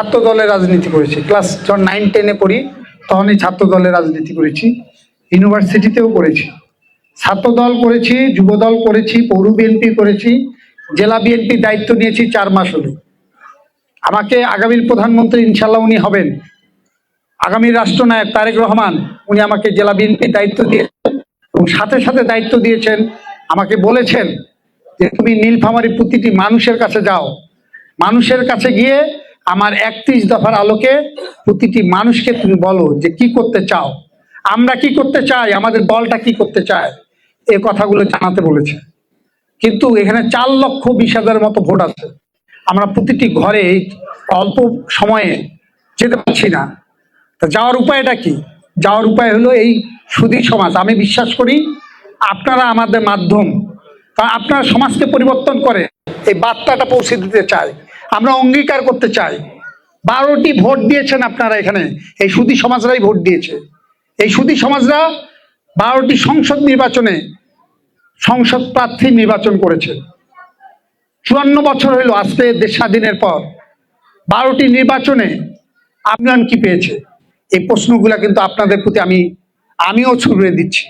ছাত্র দলের রাজনীতি করেছি। ক্লাস যখন নাইন টেনে পড়ি, তখনই ছাত্র দলের রাজনীতি করেছি। ইউনিভার্সিটিতেও করেছি। ছাত্র দল করেছি যুব দল করেছি, পৌর বিএনপি করেছি, জেলা বিএনপি দায়িত্ব নিয়েছি চার মাস হলো। আমাকে আগামীর প্রধানমন্ত্রী ইনশাল্লাহ উনি হবেন। আগামী রাষ্ট্রনায়ক তারেক রহমান, উনি আমাকে জেলা বিএনপির দায়িত্ব দিয়েছেন এবং সাথে সাথে দায়িত্ব দিয়েছেন, আমাকে বলেছেন যে তুমি নীলফামারী প্রতিটি মানুষের কাছে যাও। মানুষের কাছে গিয়ে আমার একত্রিশ দফার আলোকে প্রতিটি মানুষকে তুমি বলো যে কি করতে চাও। আমরা কি করতে চাই? আমাদের দলটা কি করতে চায়? এ কথাগুলো জানাতে বলেছে। কিন্তু এখানে চার লক্ষ বিশ হাজারের মতো ভোট আছে। আমরা প্রতিটি ঘরে অল্প সময়ে যেতে পারছি না। তা যাওয়ার উপায়টা কি? যাওয়ার উপায় হলো এই সুদী সমাজ। আমি বিশ্বাস করি আপনারা আমাদের মাধ্যম কারণ আপনারা সমাজকে পরিবর্তন করে এই বার্তাটা পৌঁছে দিতে চাই আমরা অঙ্গীকার করতে চাই। বারোটি ভোট দিয়েছেন আপনারা এখানে। এই সুদী সমাজরাই ভোট দিয়েছে। এই সুদী সমাজরা বারোটি সংসদ নির্বাচনে সংসদ প্রার্থী নির্বাচন করেছে। চুয়ান্ন বছর হইল আজকে দেশ স্বাধীনের পর। বারোটি নির্বাচনে আপনার কি পেয়েছে? এই প্রশ্নগুলা কিন্তু আপনাদের প্রতি আমি, আমিও ছুড়ে দিচ্ছি।